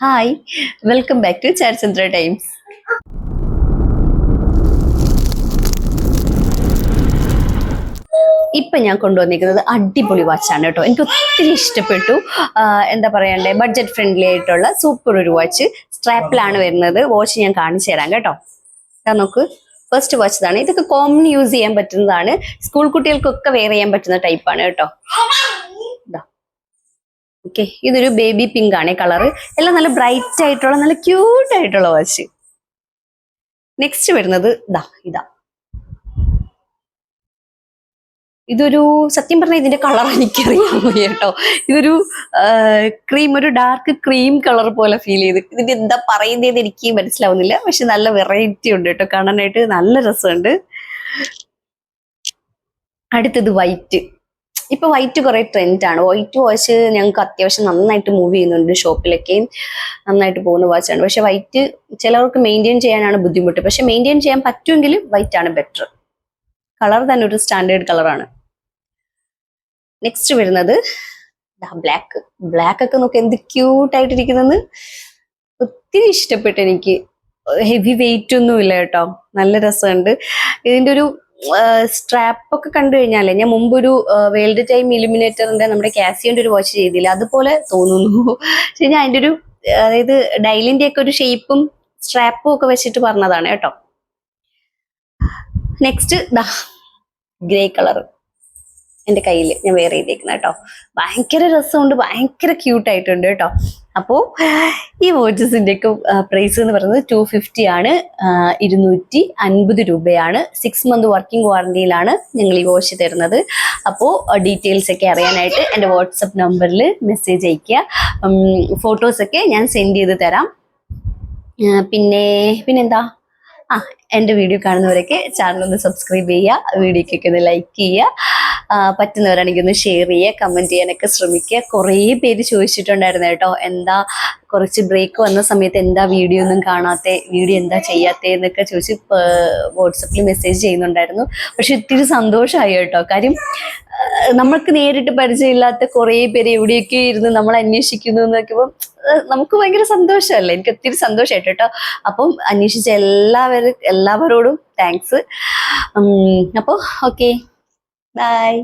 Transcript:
Hi welcome back to Charachandra times ഇപ്പം ഞാൻ കൊണ്ടുവന്നിരിക്കുന്നത് അടിപൊളി വാച്ചാണ് കേട്ടോ. എനിക്ക് ഒത്തിരി ഇഷ്ടപ്പെട്ടു. എന്താ പറയണ്ടേ? ബഡ്ജറ്റ് ഫ്രണ്ട്ലി ആയിട്ടുള്ള സൂപ്പർ ഒരു വാച്ച് സ്ട്രാപ്പിലാണ് വരുന്നത്. വാച്ച് ഞാൻ കാണിച്ചു തരാം കേട്ടോ. നോക്ക്. ഫസ്റ്റ് വാച്ച് ഇതാണ്. ഇതൊക്കെ കോമൺ യൂസ് ചെയ്യാൻ പറ്റുന്നതാണ്. സ്കൂൾ കുട്ടികൾക്കൊക്കെ വെയർ ചെയ്യാൻ പറ്റുന്ന ടൈപ്പാണ് കേട്ടോ. ഓക്കെ ഇതൊരു ബേബി പിങ്ക് ആണ് കളറ് എല്ലാം നല്ല ബ്രൈറ്റ് ആയിട്ടുള്ള നല്ല ക്യൂട്ട് ആയിട്ടുള്ള വാച്ച് നെക്സ്റ്റ് വരുന്നത് ഇതാ ഇതാ. ഇതൊരു സത്യം പറഞ്ഞാൽ ഇതിന്റെ കളർ എനിക്കറിയാൻ വയ്യ കേട്ടോ? ഇതൊരു ക്രീം ഒരു ഡാർക്ക് ക്രീം കളർ പോലെ ഫീൽ ചെയ്ത്. ഇതിന്റെ എന്താ പറയുന്നതെന്ന് എനിക്ക് മനസ്സിലാവുന്നില്ല. പക്ഷെ നല്ല വെറൈറ്റി ഉണ്ട് കേട്ടോ. കാണാനായിട്ട് നല്ല രസമുണ്ട്. അടുത്തത് വൈറ്റ് ഇപ്പൊ വൈറ്റ് കുറെ ട്രെൻഡ് ആണ്. വൈറ്റ് വാച്ച് ഞങ്ങൾക്ക് അത്യാവശ്യം നന്നായിട്ട് മൂവ് ചെയ്യുന്നുണ്ട് ഷോപ്പിലൊക്കെ നന്നായിട്ട് പോകുന്ന വാച്ചാണ് പക്ഷെ വൈറ്റ് ചിലവർക്ക് മെയിന്റെയിൻ ചെയ്യാനാണ് ബുദ്ധിമുട്ട്. പക്ഷെ മെയിന്റെയിൻ ചെയ്യാൻ പറ്റുമെങ്കിൽ വൈറ്റ് ആണ് ബെറ്റർ കളർ തന്നെ ഒരു സ്റ്റാൻഡേർഡ് കളറാണ് നെക്സ്റ്റ് വരുന്നത് ബ്ലാക്ക് ബ്ലാക്ക് ഒക്കെ നോക്കി എന്ത് ക്യൂട്ട് ആയിട്ടിരിക്കുന്നെന്ന് ഒത്തിരി ഇഷ്ടപ്പെട്ടു എനിക്ക്. ഹെവി വെയിറ്റ് ഒന്നും ഇല്ല കേട്ടോ. നല്ല രസമുണ്ട്. ഇതിന്റെ ഒരു സ്ട്രാപ്പ് ഒക്കെ കണ്ടു കഴിഞ്ഞാലേ ഞാൻ മുമ്പൊരു വേൾഡ് ടൈം ഇലുമിനേറ്ററിന്റെ നമ്മുടെ കാസിയോന്റെ ഒരു വാച്ച് ചെയ്തില്ല അതുപോലെ തോന്നുന്നു. പക്ഷെ ഞാൻ അതിന്റെ ഒരു അതായത് ഡൈലിന്റെ ഒക്കെ ഒരു ഷേപ്പും സ്ട്രാപ്പും ഒക്കെ വെച്ചിട്ട് പറഞ്ഞതാണ് കേട്ടോ. നെക്സ്റ്റ് ഗ്രേ കളർ എന്റെ കയ്യിൽ ഞാൻ വെയർ ചെയ്തേക്കുന്ന കേട്ടോ. ഭയങ്കര രസമുണ്ട് ഭയങ്കര ക്യൂട്ട് ആയിട്ടുണ്ട് കേട്ടോ. അപ്പോൾ ഈ വാച്ചസിന്റെയൊക്കെ പ്രൈസ് എന്ന് പറയുന്നത് ടു ഫിഫ്റ്റി ആണ്. ഇരുന്നൂറ്റി അൻപത് രൂപയാണ്. സിക്സ് മന്ത് വർക്കിംഗ് വാറണ്ടിയിലാണ് ഞങ്ങൾ ഈ വാച്ച് തരുന്നത്. അപ്പോൾ ഡീറ്റെയിൽസ് ഒക്കെ അറിയാനായിട്ട് എന്റെ വാട്സപ്പ് നമ്പറിൽ മെസ്സേജ് അയയ്ക്കുക. ഫോട്ടോസൊക്കെ ഞാൻ സെൻഡ് ചെയ്ത് തരാം. പിന്നെ പിന്നെന്താ? ആ എന്റെ വീഡിയോ കാണുന്നവരൊക്കെ ചാനൽ ഒന്ന് സബ്സ്ക്രൈബ് ചെയ്യുക വീഡിയോക്കൊക്കെ ഒന്ന് ലൈക്ക് ചെയ്യുക. പറ്റുന്നവരാണെങ്കിൽ ഒന്ന് ഷെയർ ചെയ്യുക കമന്റ് ചെയ്യാനൊക്കെ ശ്രമിക്കുക. കുറേ പേര് ചോദിച്ചിട്ടുണ്ടായിരുന്നു കേട്ടോ എന്താ കുറച്ച് ബ്രേക്ക് വന്ന സമയത്ത് എന്താ വീഡിയോ ഒന്നും കാണാത്ത വീഡിയോ എന്താ ചെയ്യാത്തേ എന്നൊക്കെ ചോദിച്ച് വാട്സപ്പിൽ മെസ്സേജ് ചെയ്യുന്നുണ്ടായിരുന്നു. പക്ഷെ ഇത്തിരി സന്തോഷമായി കേട്ടോ. കാര്യം നമ്മൾക്ക് നേരിട്ട് പരിചയമില്ലാത്ത കുറേ പേര് എവിടെയൊക്കെ ഇരുന്ന് നമ്മൾ അന്വേഷിക്കുന്നു എന്നൊക്കെ നമുക്ക് ഭയങ്കര സന്തോഷമല്ലേ? എനിക്ക് ഒത്തിരി സന്തോഷമായിട്ട് കേട്ടോ. അപ്പം അന്വേഷിച്ച എല്ലാവരും എല്ലാവരോടും താങ്ക്സ് അപ്പോൾ ഓക്കെ ബൈ